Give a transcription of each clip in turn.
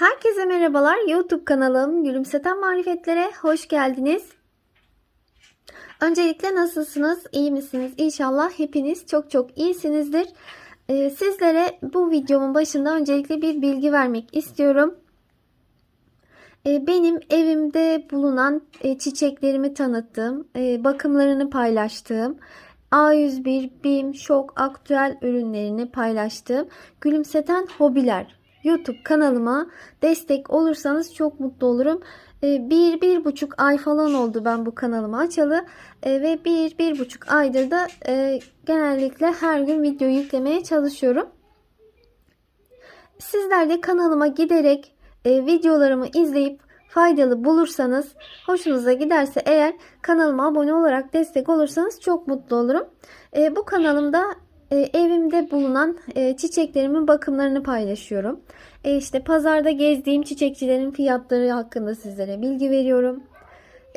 Herkese merhabalar. YouTube kanalım Gülümseten Marifetlere hoş geldiniz. Öncelikle nasılsınız? İyi misiniz? İnşallah hepiniz çok çok iyisinizdir. Ee, sizlere bu videomun başında öncelikle bir bilgi vermek istiyorum. Ee, benim evimde bulunan e, çiçeklerimi tanıttığım, e, bakımlarını paylaştığım, A101, BİM, Şok, Aktüel ürünlerini paylaştığım Gülümseten Hobiler YouTube kanalıma destek olursanız çok mutlu olurum. Ee, bir, bir buçuk ay falan oldu ben bu kanalımı açalı Ee, ve bir, bir buçuk aydır da e, genellikle her gün video yüklemeye çalışıyorum. Sizler de kanalıma giderek e, videolarımı izleyip faydalı bulursanız, hoşunuza giderse eğer kanalıma abone olarak destek olursanız çok mutlu olurum. E, bu kanalımda evimde bulunan e, çiçeklerimin bakımlarını paylaşıyorum. E, işte pazarda gezdiğim çiçekçilerin fiyatları hakkında sizlere bilgi veriyorum.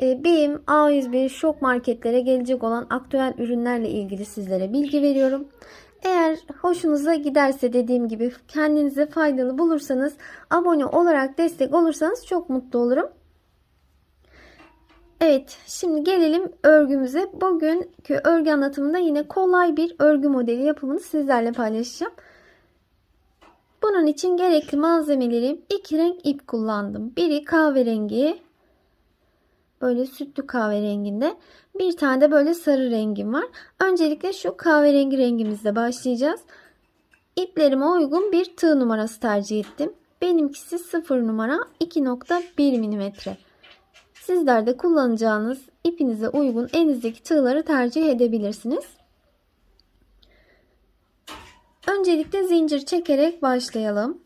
E, BİM, A101, şok marketlere gelecek olan aktüel ürünlerle ilgili sizlere bilgi veriyorum. Eğer hoşunuza giderse dediğim gibi kendinize faydalı bulursanız abone olarak destek olursanız çok mutlu olurum. Evet şimdi gelelim örgümüze. Bugünkü örgü anlatımında yine kolay bir örgü modeli yapımını sizlerle paylaşacağım. Bunun için gerekli malzemelerim iki renk ip kullandım. Biri kahverengi böyle sütlü kahverenginde bir tane de böyle sarı rengim var. Öncelikle şu kahverengi rengimizle başlayacağız. İplerime uygun bir tığ numarası tercih ettim. Benimkisi 0 numara 2.1 milimetre. Sizler de kullanacağınız ipinize uygun elinizdeki tığları tercih edebilirsiniz. Öncelikle zincir çekerek başlayalım.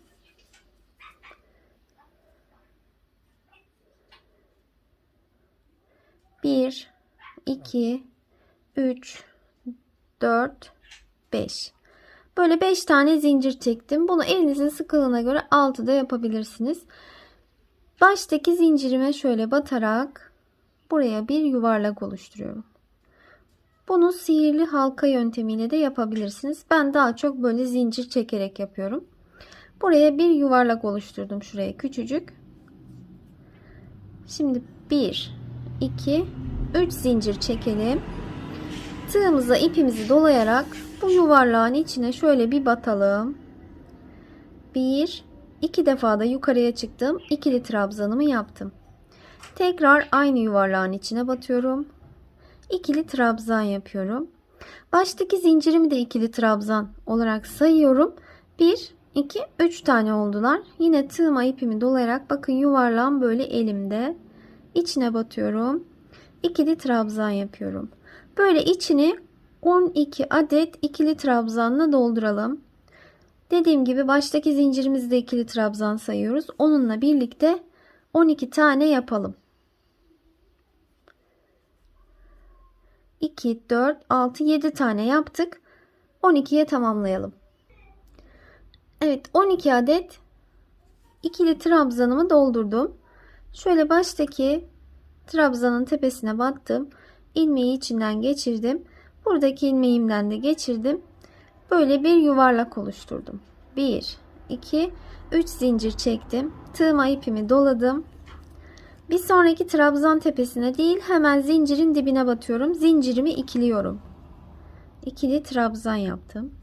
Bir, iki, üç, dört, beş. Böyle beş tane zincir çektim. Bunu elinizin sıkılığına göre altı da yapabilirsiniz. Baştaki zincirime şöyle batarak buraya bir yuvarlak oluşturuyorum. Bunu sihirli halka yöntemiyle de yapabilirsiniz. Ben daha çok böyle zincir çekerek yapıyorum. Buraya bir yuvarlak oluşturdum şuraya küçücük. Şimdi 1 2 3 zincir çekelim. Tığımıza ipimizi dolayarak bu yuvarlağın içine şöyle bir batalım. 1 2 defa da yukarıya çıktım. İkili trabzanımı yaptım. Tekrar aynı yuvarlağın içine batıyorum ikili trabzan yapıyorum. Baştaki zincirimi de ikili trabzan olarak sayıyorum. 1, 2, 3 tane oldular. Yine tığıma ipimi dolayarak bakın yuvarlağım böyle elimde. İçine batıyorum. İkili trabzan yapıyorum. Böyle içini 12 adet ikili trabzanla dolduralım. Dediğim gibi baştaki zincirimizi de ikili trabzan sayıyoruz. Onunla birlikte 12 tane yapalım. 2, 4, 6, 7 tane yaptık. 12'ye tamamlayalım. Evet 12 adet ikili trabzanımı doldurdum. Şöyle baştaki trabzanın tepesine battım. ilmeği içinden geçirdim. Buradaki ilmeğimden de geçirdim. Böyle bir yuvarlak oluşturdum. 1, 2, 3 zincir çektim. Tığıma ipimi doladım. Bir sonraki trabzan tepesine değil hemen zincirin dibine batıyorum. Zincirimi ikiliyorum. İkili trabzan yaptım.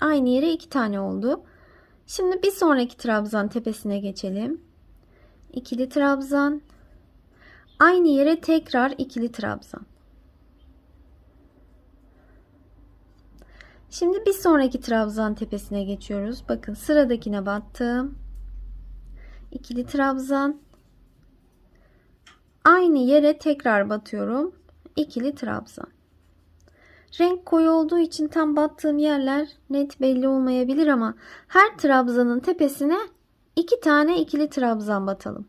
Aynı yere iki tane oldu. Şimdi bir sonraki trabzan tepesine geçelim. İkili trabzan. Aynı yere tekrar ikili trabzan. Şimdi bir sonraki trabzan tepesine geçiyoruz. Bakın sıradakine battım. İkili trabzan Aynı yere tekrar batıyorum. İkili trabzan. Renk koyu olduğu için tam battığım yerler net belli olmayabilir ama her trabzanın tepesine iki tane ikili trabzan batalım.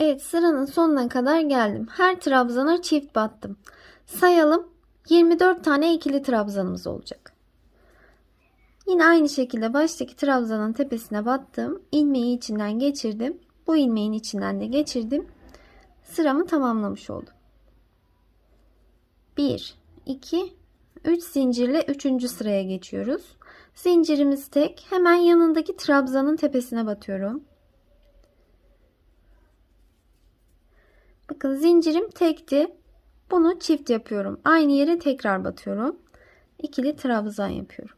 Evet sıranın sonuna kadar geldim. Her trabzana çift battım. Sayalım 24 tane ikili trabzanımız olacak. Yine aynı şekilde baştaki trabzanın tepesine battım. ilmeği içinden geçirdim. Bu ilmeğin içinden de geçirdim. Sıramı tamamlamış oldum. 1, 2, 3 zincirle 3. sıraya geçiyoruz. Zincirimiz tek. Hemen yanındaki trabzanın tepesine batıyorum. Bakın zincirim tekti. Bunu çift yapıyorum. Aynı yere tekrar batıyorum. İkili trabzan yapıyorum.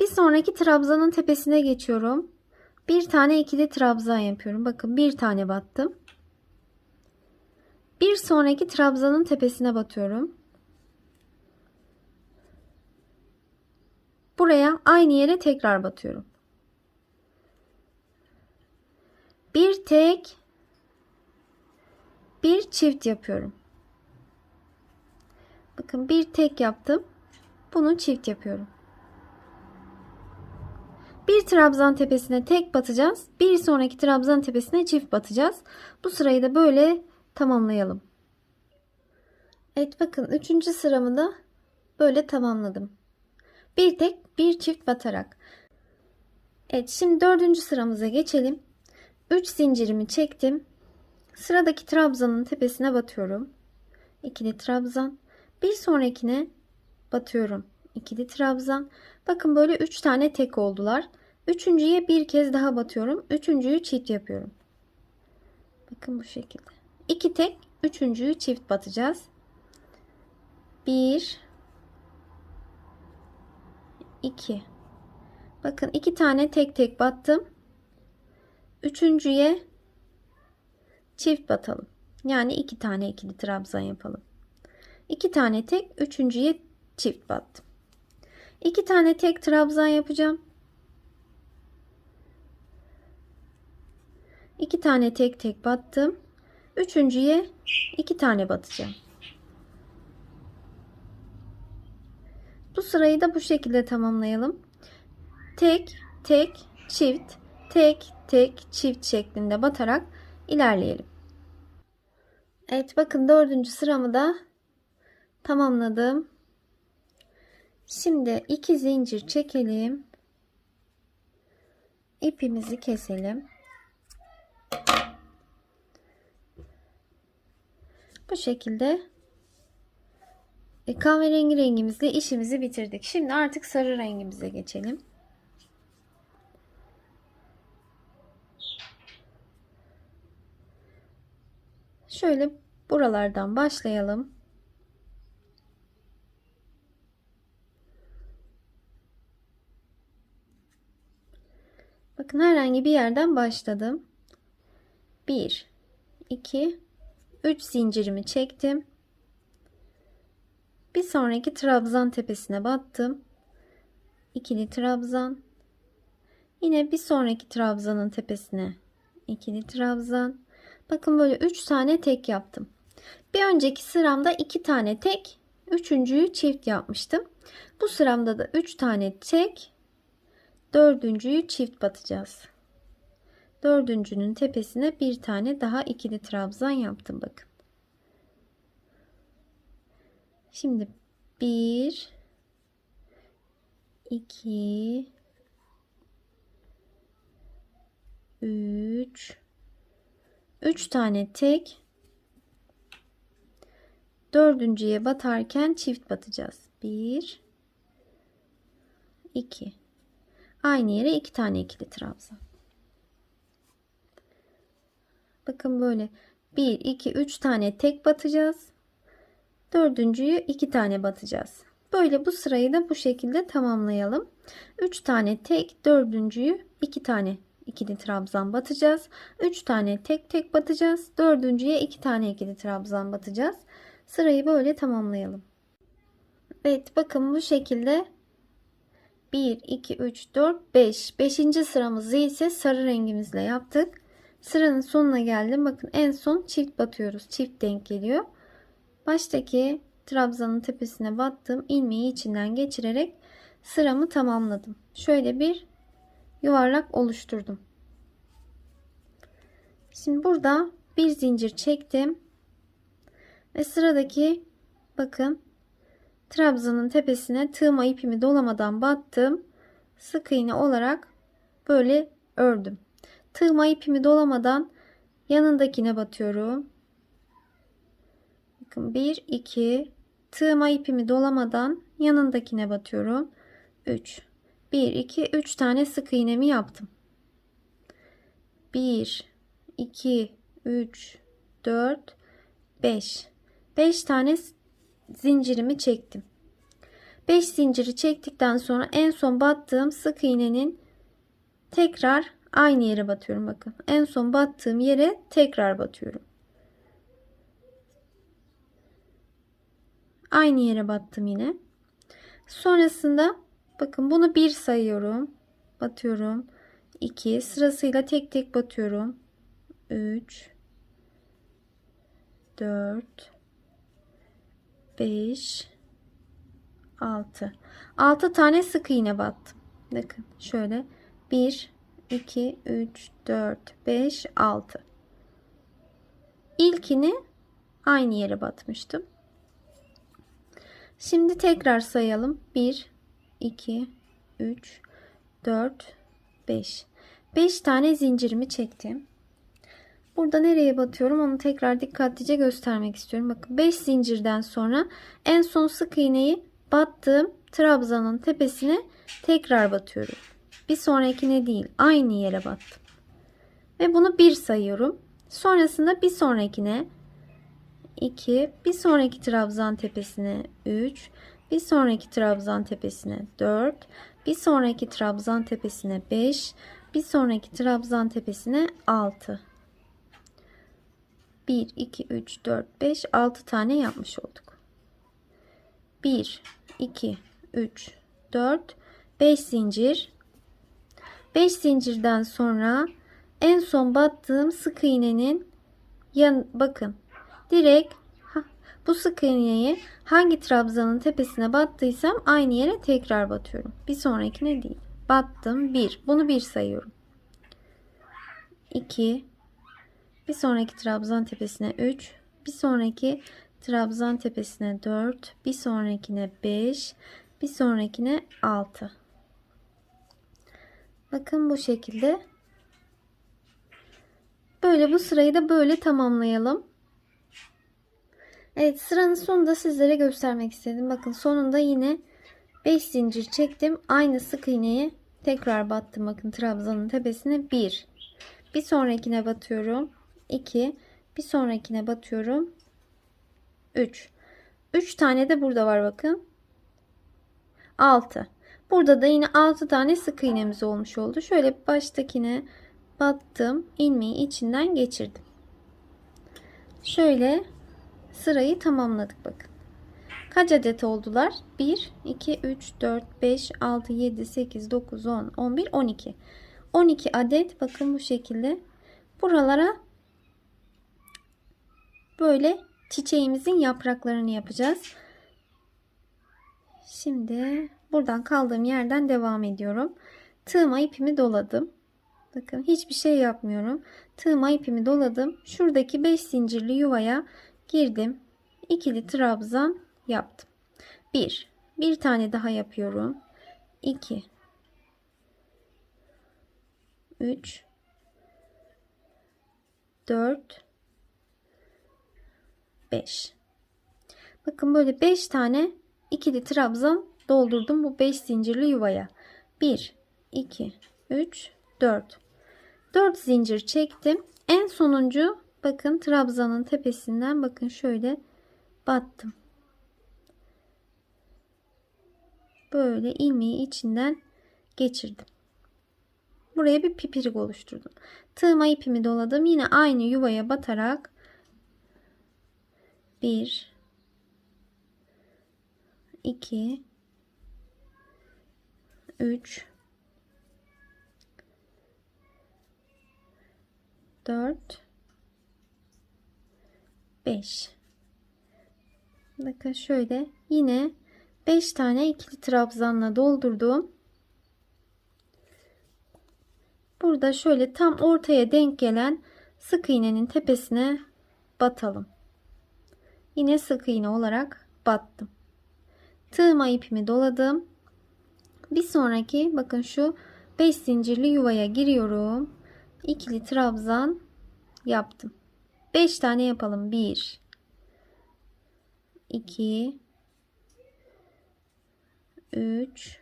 Bir sonraki trabzanın tepesine geçiyorum. Bir tane ikili trabzan yapıyorum. Bakın bir tane battım. Bir sonraki trabzanın tepesine batıyorum. Buraya aynı yere tekrar batıyorum. Bir tek bir çift yapıyorum. Bakın bir tek yaptım. Bunu çift yapıyorum. Bir trabzan tepesine tek batacağız. Bir sonraki trabzan tepesine çift batacağız. Bu sırayı da böyle tamamlayalım. Evet bakın üçüncü sıramı da böyle tamamladım. Bir tek bir çift batarak. Evet şimdi dördüncü sıramıza geçelim. 3 zincirimi çektim. Sıradaki trabzanın tepesine batıyorum. İkili trabzan. Bir sonrakine batıyorum. İkili trabzan. Bakın böyle 3 tane tek oldular. Üçüncüye bir kez daha batıyorum. Üçüncüyü çift yapıyorum. Bakın bu şekilde. 2 tek, üçüncüyü çift batacağız. 1 2 Bakın iki tane tek tek battım. Üçüncüye çift batalım. Yani iki tane ikili trabzan yapalım. İki tane tek, üçüncüye çift battım. İki tane tek trabzan yapacağım. İki tane tek tek battım. Üçüncüye iki tane batacağım. Bu sırayı da bu şekilde tamamlayalım. Tek, tek, çift, tek, tek, çift şeklinde batarak ilerleyelim. Evet bakın dördüncü sıramı da tamamladım. Şimdi iki zincir çekelim. İpimizi keselim. Bu şekilde e, kahverengi rengimizle işimizi bitirdik. Şimdi artık sarı rengimize geçelim. Şöyle buralardan başlayalım. Bakın herhangi bir yerden başladım. 1 2 3 zincirimi çektim. Bir sonraki trabzan tepesine battım. İkili trabzan. Yine bir sonraki trabzanın tepesine ikili trabzan. Bakın böyle 3 tane tek yaptım. Bir önceki sıramda 2 tane tek, üçüncüyü çift yapmıştım. Bu sıramda da 3 tane tek, dördüncüyü çift batacağız. Dördüncünün tepesine bir tane daha ikili trabzan yaptım bakın. Şimdi 1 2 3 3 tane tek dördüncüye batarken çift batacağız. 1 2 aynı yere iki tane ikili trabzan. Bakın böyle 1 2 3 tane tek batacağız. Dördüncüyü iki tane batacağız. Böyle bu sırayı da bu şekilde tamamlayalım. 3 tane tek, dördüncüyü iki tane ikili trabzan batacağız. 3 tane tek tek batacağız. Dördüncüye iki tane ikili trabzan batacağız. Sırayı böyle tamamlayalım. Evet bakın bu şekilde 1 2 3 4 5 5. sıramızı ise sarı rengimizle yaptık. Sıranın sonuna geldim. Bakın en son çift batıyoruz. Çift denk geliyor. Baştaki trabzanın tepesine battım. ilmeği içinden geçirerek sıramı tamamladım. Şöyle bir yuvarlak oluşturdum. Şimdi burada bir zincir çektim. Ve sıradaki bakın trabzanın tepesine tığma ipimi dolamadan battım. Sık iğne olarak böyle ördüm. Tığma ipimi dolamadan yanındakine batıyorum. Bakın 1 2 tığıma ipimi dolamadan yanındakine batıyorum. 3 1 2 3 tane sık iğnemi yaptım. 1 2 3 4 5 5 tane zincirimi çektim. 5 zinciri çektikten sonra en son battığım sık iğnenin tekrar aynı yere batıyorum bakın. En son battığım yere tekrar batıyorum. Aynı yere battım yine. Sonrasında bakın bunu bir sayıyorum. Batıyorum. 2 sırasıyla tek tek batıyorum. 3 4 5 6 6 tane sık iğne battım. Bakın şöyle 1 2 3 4 5 6 İlkini aynı yere batmıştım. Şimdi tekrar sayalım. 1 2 3 4 5 5 tane zincirimi çektim. Burada nereye batıyorum onu tekrar dikkatlice göstermek istiyorum. Bakın 5 zincirden sonra en son sık iğneyi battığım trabzanın tepesine tekrar batıyorum. Bir sonrakine değil aynı yere battım. Ve bunu 1 sayıyorum. Sonrasında bir sonrakine 2, bir sonraki trabzan tepesine 3, bir sonraki trabzan tepesine 4, bir sonraki trabzan tepesine 5, bir sonraki trabzan tepesine 6. 1, 2, 3, 4, 5, 6 tane yapmış olduk. 1, 2, 3, 4, 5 zincir. 5 zincirden sonra en son battığım sık iğnenin yan bakın direkt bu sık iğneyi hangi trabzanın tepesine battıysam aynı yere tekrar batıyorum. Bir sonrakine değil. Battım 1. Bunu 1 sayıyorum. 2 bir sonraki trabzan tepesine 3 bir sonraki trabzan tepesine 4 bir sonrakine 5 bir sonrakine 6 bakın bu şekilde böyle bu sırayı da böyle tamamlayalım Evet sıranın sonunda sizlere göstermek istedim. Bakın sonunda yine 5 zincir çektim. Aynı sık iğneyi tekrar battım. Bakın trabzanın tepesine 1 bir sonrakine batıyorum. 2 bir sonrakine batıyorum. 3 3 tane de burada var bakın. 6 burada da yine 6 tane sık iğnemiz olmuş oldu. Şöyle baştakine battım. İlmeği içinden geçirdim. Şöyle sırayı tamamladık bakın kaç adet oldular 1 2 3 4 5 6 7 8 9 10 11 12 12 adet bakın bu şekilde buralara böyle çiçeğimizin yapraklarını yapacağız. Şimdi buradan kaldığım yerden devam ediyorum. Tığıma ipimi doladım. Bakın hiçbir şey yapmıyorum. Tığıma ipimi doladım. Şuradaki 5 zincirli yuvaya girdim. İkili trabzan yaptım. 1. Bir tane daha yapıyorum. 2 3 4 5 bakın böyle 5 tane ikili trabzan doldurdum bu 5 zincirli yuvaya 1 2 3 4 4 zincir çektim en sonuncu bakın trabzanın tepesinden bakın şöyle battım. Böyle ilmeği içinden geçirdim. Buraya bir pipirik oluşturdum. Tığıma ipimi doladım. Yine aynı yuvaya batarak 1 2 3 4 5 Bakın şöyle yine 5 tane ikili trabzanla doldurdum. Burada şöyle tam ortaya denk gelen sık iğnenin tepesine batalım. Yine sık iğne olarak battım. Tığıma ipimi doladım. Bir sonraki bakın şu 5 zincirli yuvaya giriyorum. İkili trabzan yaptım. 5 tane yapalım. 1 2 3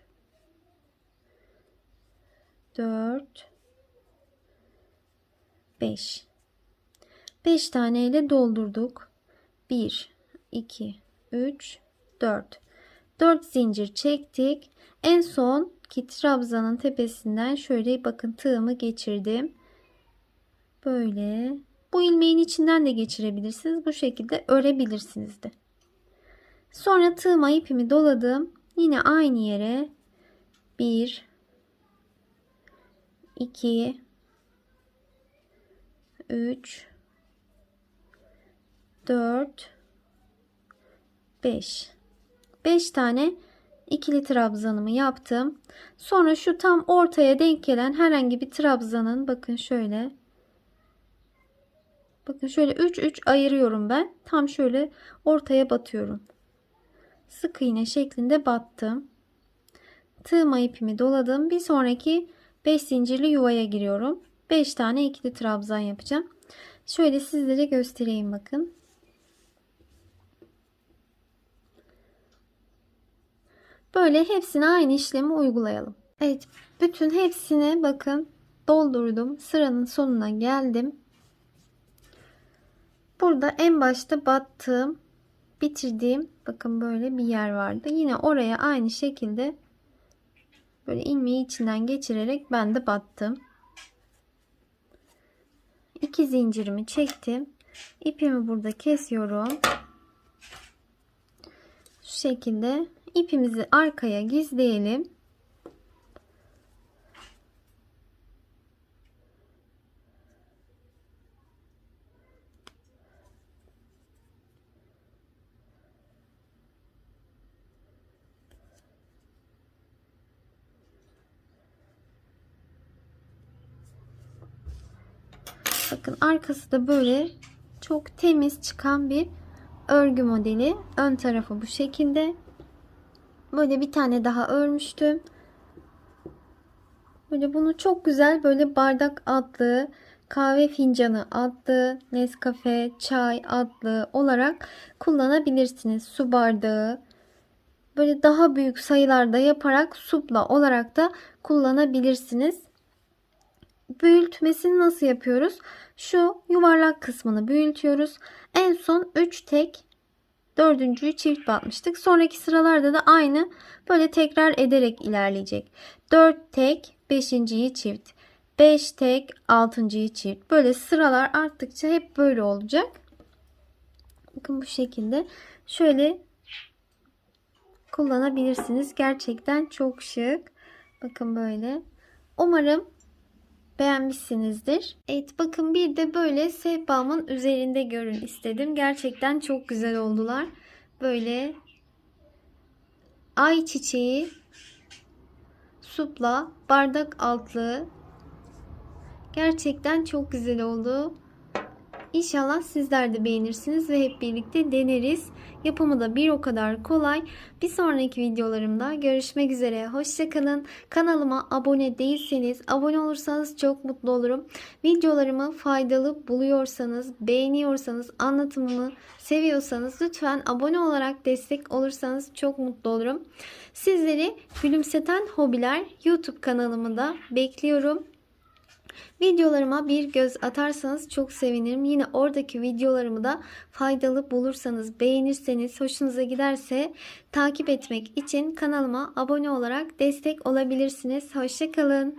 4 5 5 tane ile doldurduk. 1 2 3 4 4 zincir çektik. En son ki trabzanın tepesinden şöyle bakın tığımı geçirdim. Böyle bu ilmeğin içinden de geçirebilirsiniz. Bu şekilde örebilirsiniz de. Sonra tığıma ipimi doladım. Yine aynı yere 1 2 3 4 5 5 tane ikili trabzanımı yaptım. Sonra şu tam ortaya denk gelen herhangi bir trabzanın bakın şöyle bakın şöyle 3 3 ayırıyorum ben. Tam şöyle ortaya batıyorum. Sık iğne şeklinde battım. Tığıma ipimi doladım. Bir sonraki 5 zincirli yuvaya giriyorum. 5 tane ikili trabzan yapacağım. Şöyle sizlere göstereyim bakın. Böyle hepsine aynı işlemi uygulayalım. Evet, bütün hepsini bakın doldurdum. Sıranın sonuna geldim. Burada en başta battığım, bitirdiğim bakın böyle bir yer vardı. Yine oraya aynı şekilde böyle ilmeği içinden geçirerek ben de battım. İki zincirimi çektim. İpimi burada kesiyorum. Şu şekilde ipimizi arkaya gizleyelim. Bakın arkası da böyle çok temiz çıkan bir örgü modeli. Ön tarafı bu şekilde. Böyle bir tane daha örmüştüm. Böyle bunu çok güzel böyle bardak adlı, kahve fincanı adlı, Nescafe, çay adlı olarak kullanabilirsiniz. Su bardağı. Böyle daha büyük sayılarda yaparak supla olarak da kullanabilirsiniz. Büyütmesini nasıl yapıyoruz? Şu yuvarlak kısmını büyütüyoruz. En son 3 tek dördüncüyü çift batmıştık. Sonraki sıralarda da aynı böyle tekrar ederek ilerleyecek. 4 tek beşinciyi çift. 5 tek altıncıyı çift. Böyle sıralar arttıkça hep böyle olacak. Bakın bu şekilde. Şöyle kullanabilirsiniz. Gerçekten çok şık. Bakın böyle. Umarım beğenmişsinizdir. Evet bakın bir de böyle sehpamın üzerinde görün istedim. Gerçekten çok güzel oldular. Böyle ay çiçeği supla bardak altlığı gerçekten çok güzel oldu. İnşallah sizler de beğenirsiniz ve hep birlikte deneriz. Yapımı da bir o kadar kolay. Bir sonraki videolarımda görüşmek üzere. Hoşçakalın. Kanalıma abone değilseniz abone olursanız çok mutlu olurum. Videolarımı faydalı buluyorsanız, beğeniyorsanız, anlatımımı seviyorsanız lütfen abone olarak destek olursanız çok mutlu olurum. Sizleri Gülümseten Hobiler YouTube kanalımı da bekliyorum. Videolarıma bir göz atarsanız çok sevinirim. Yine oradaki videolarımı da faydalı bulursanız, beğenirseniz, hoşunuza giderse takip etmek için kanalıma abone olarak destek olabilirsiniz. Hoşçakalın.